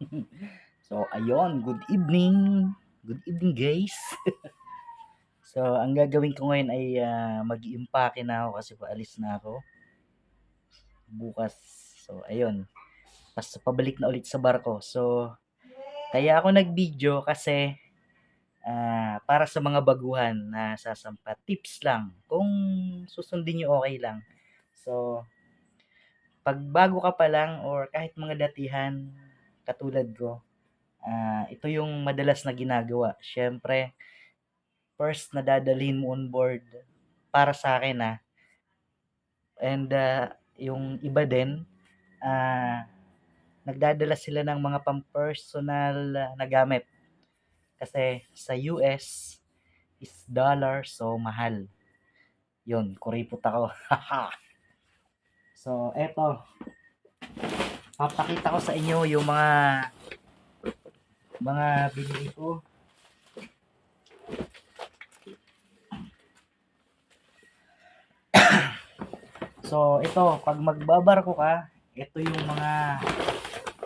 So, ayun, good evening. Good evening, guys. so, ang gagawin ko ngayon ay ah, mag-iimpake na ako kasi paalis na ako. Bukas. So, ayun. Pas pabalik na ulit sa barko. So, kaya ako nag-video kasi ah, para sa mga baguhan na sasampa. Tips lang. Kung susundin nyo, okay lang. So, pag bago ka pa lang or kahit mga datihan katulad ko, ah, ito yung madalas na ginagawa. Siyempre, first na dadalhin mo on board para sa akin ah. And ah, yung iba din, ah, nagdadala sila ng mga pang-personal ah, na gamit. Kasi sa US is dollar so mahal. Yun, kuripot ako. so, eto. Papakita ko sa inyo yung mga mga binili ko. so, ito, pag magbabarko ka, ito yung mga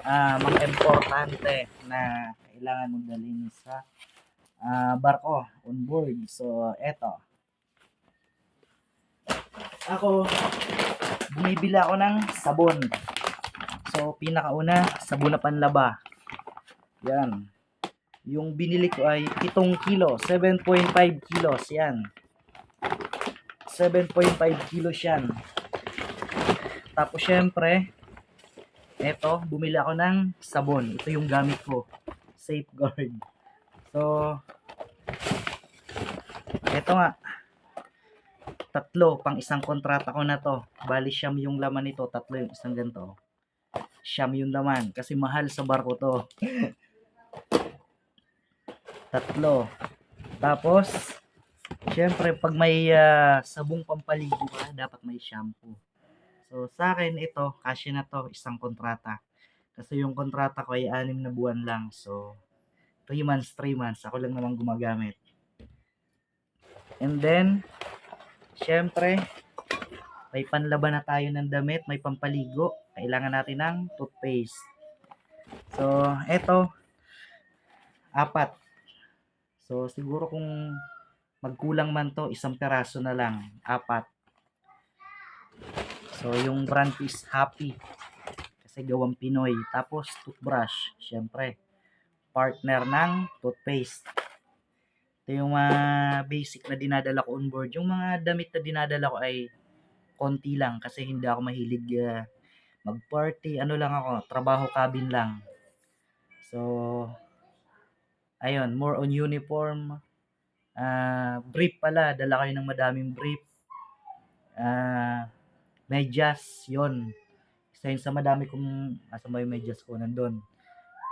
ah, mga importante na kailangan mong dalhin sa ah, barko on board. So, eto. Ako, bumibili ako ng sabon. So, pinakauna, sabon panlaba. Yan. Yung binili ko ay 7 kilo, 7.5 kilos, yan. 7.5 kilos yan. Tapos, syempre, eto, bumili ako ng sabon. Ito yung gamit ko. Safeguard. So, eto nga. Tatlo, pang isang kontrata ko na to. Bali, siyam yung laman nito. Tatlo yung isang ganito. Siyam yung laman. Kasi mahal sa barko to. Tatlo. Tapos, syempre, pag may ah, sabong pampaligo ka, dapat may shampoo. So, sa akin, ito, kasya na to, isang kontrata. Kasi yung kontrata ko ay anim na buwan lang. So, 3 months, 3 months. Ako lang naman gumagamit. And then, syempre, may panlaban na tayo ng damit, may pampaligo. Kailangan natin ng toothpaste. So, eto, apat. So, siguro kung magkulang man to, isang peraso na lang. Apat. So, yung brand is Happy. Kasi gawang Pinoy. Tapos, toothbrush. Siyempre, partner ng toothpaste. Ito yung mga basic na dinadala ko on board. Yung mga damit na dinadala ko ay konti lang kasi hindi ako mahilig ah, mag-party. Ano lang ako, trabaho cabin lang. So, ayun, more on uniform. Ah, brief pala, dala kayo ng madaming brief. Ah, medyas, yon. Isa yun sa madami kong, asa ba yung medyas ko, nandun.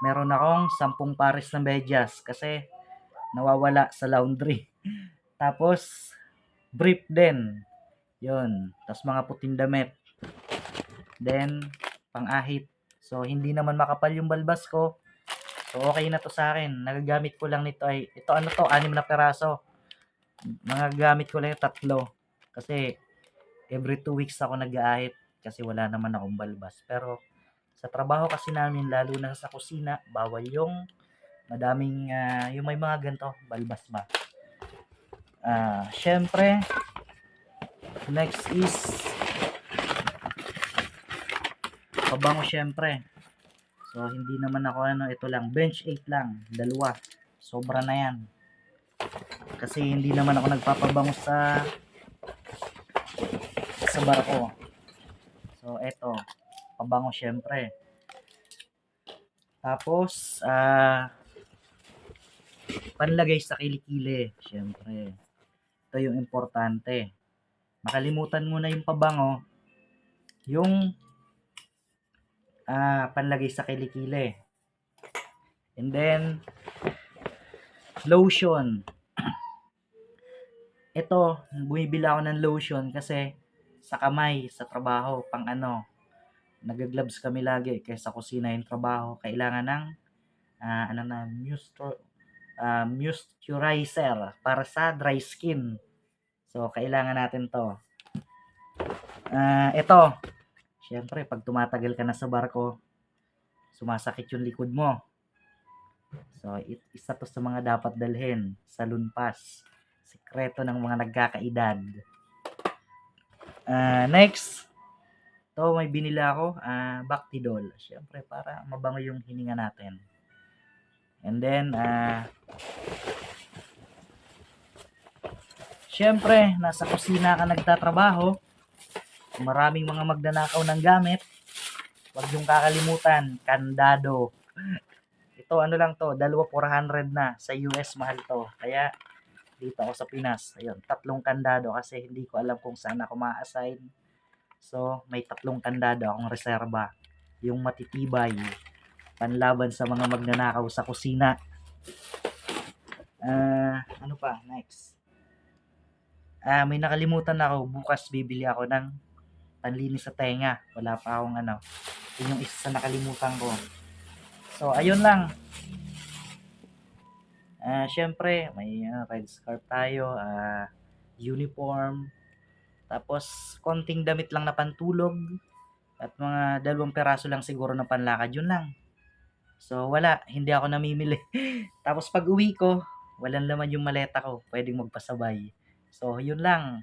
Meron akong sampung pares na medyas kasi nawawala sa laundry. Tapos, brief din. Yon. Tapos mga puting damit. Then, pang-ahit. So, hindi naman makapal yung balbas ko. So, okay na to sa akin. Nagagamit ko lang nito ay, ito ano to, anim na peraso. Mga gamit ko lang yung tatlo. Kasi, every two weeks ako nag-aahit kasi wala naman akong balbas. Pero, sa trabaho kasi namin, lalo na sa kusina, bawal yung madaming, ah, yung may mga ganito, balbas ba. Ah, syempre, next is, pabango syempre. So, hindi naman ako ano, ito lang, bench 8 lang, dalawa. Sobra na yan. Kasi hindi naman ako nagpapabango sa sa barko. So, eto, pabango syempre. Tapos, ah, panlagay sa kilikili, syempre. Ito yung importante. Makalimutan mo na yung pabango, yung ah, panlagay sa kilikili. And then, lotion. Ito, bumibili ako ng lotion kasi sa kamay, sa trabaho, pang ano, nagagloves kami lagi kasi sa kusina yung trabaho. Kailangan ng, ah, ano na, moisture, ah, moisturizer para sa dry skin. So, kailangan natin to. Ah, ito, syempre, pag tumatagal ka na sa barko, sumasakit yung likod mo. So, it, isa to sa mga dapat dalhin sa lunpas. Sekreto ng mga nagkakaedad. Ah, next, to may binili ako, ah, Bactidol. Siyempre, para mabango yung hininga natin. And then, ah, Siyempre, nasa kusina ka nagtatrabaho, maraming mga magnanakaw ng gamit, huwag yung kakalimutan, kandado. Ito, ano lang to, dalawa 400 na, sa US mahal to. Kaya, dito ako sa Pinas, ayun, tatlong kandado kasi hindi ko alam kung saan ako ma-assign. So, may tatlong kandado akong reserba. Yung matitibay, panlaban sa mga magnanakaw sa kusina. Ah, ano pa, next. Ah, may nakalimutan ako. Bukas bibili ako ng panlinis sa tenga. Wala pa akong ano. Yun yung isa sa nakalimutan ko. So, ayun lang. Ah, syempre, may ah, red scarf tayo, ah, uniform, tapos konting damit lang na pantulog, at mga dalawang peraso lang siguro na panlakad, yun lang. So, wala, hindi ako namimili. tapos pag uwi ko, walang laman yung maleta ko, pwedeng magpasabay. So, yun lang.